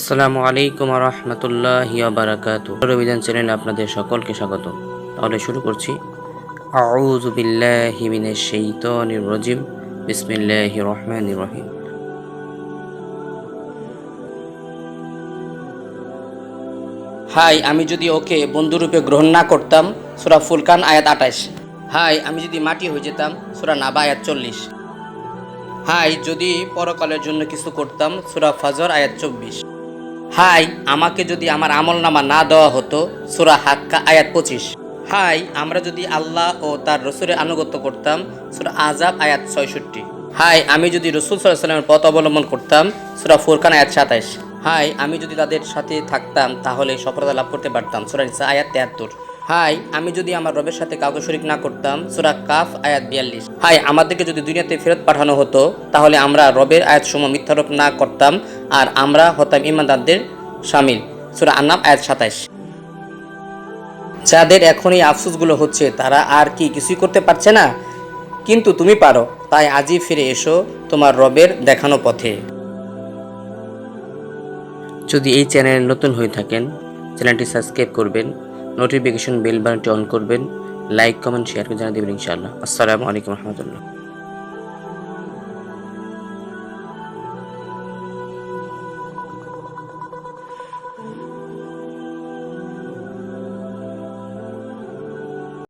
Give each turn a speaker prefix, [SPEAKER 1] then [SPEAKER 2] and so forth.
[SPEAKER 1] আসসালামু আলাইকুম রহমতুল্লাহ বারাকাত রবিদান চ্যানেলে আপনাদের সকলকে স্বাগত। তাহলে শুরু করছি। আউযু বিল্লাহি মিনাশ শাইতানির রাজিম। বিসমিল্লাহির রহমানির রহিম। হাই, আমি যদি ওকে বন্ধুরূপে গ্রহণ না করতাম, সুরা ফুলকান আয়াত আঠাশ। হাই, আমি যদি মাটি হয়ে যেতাম, সুরা নাবা আয়াত চল্লিশ। হাই, যদি পরকালের জন্য কিছু করতাম, সুরা ফাজর আয়াত চব্বিশ। হাই, আমাকে যদি আমার আমল নামা না দেওয়া হতো, সুরা হাক্কা, আয়াত পঁচিশ। হাই, আমরা যদি আল্লাহ ও তার রসুলের আনুগত্য করতাম, সুরা আজাব আয়াত ছয়ষট্টি। হাই, আমি যদি রসুল সাল্লামের পথ অবলম্বন করতাম, সুরা ফুরকান, আয়াত সাতাইশ। হাই, আমি যদি তাদের সাথে থাকতাম, তাহলে সফলতা লাভ করতে পারতাম, সুরা নিসা, আয়াত তেহাত্তর। হাই, আমি যদি আমার রবের সাথে কাউকে শরিক না করতাম, সুরা কাফ, আয়াত বিয়াল্লিশ। হাই, আমাদেরকে যদি দুনিয়াতে ফেরত পাঠানো হতো, তাহলে আমরা রবের আয়াত সমূহ মিথ্যারোপ না করতাম আর আমরা হতাম ইমানদারদের সামিল। সুরা আন্নাম, আয়াত সাতাইশ। যাদের এখন এই আফসোসগুলো হচ্ছে, তারা আর কি কিছুই করতে পারছে না? কিন্তু তুমি পারো, তাই আজই ফিরে এসো তোমার রবের দেখানো পথে। যদি এই চ্যানেলে নতুন হয়ে থাকেন, চ্যানেলটি সাবস্ক্রাইব করবেন নোটিফিকেশন বেল বাটনটি অন করবেন লাইক কমেন্ট শেয়ার করে জানিয়ে দেবেন ইনশাআল্লাহ। আসসালামু আলাইকুম রহমতুল্লাহ।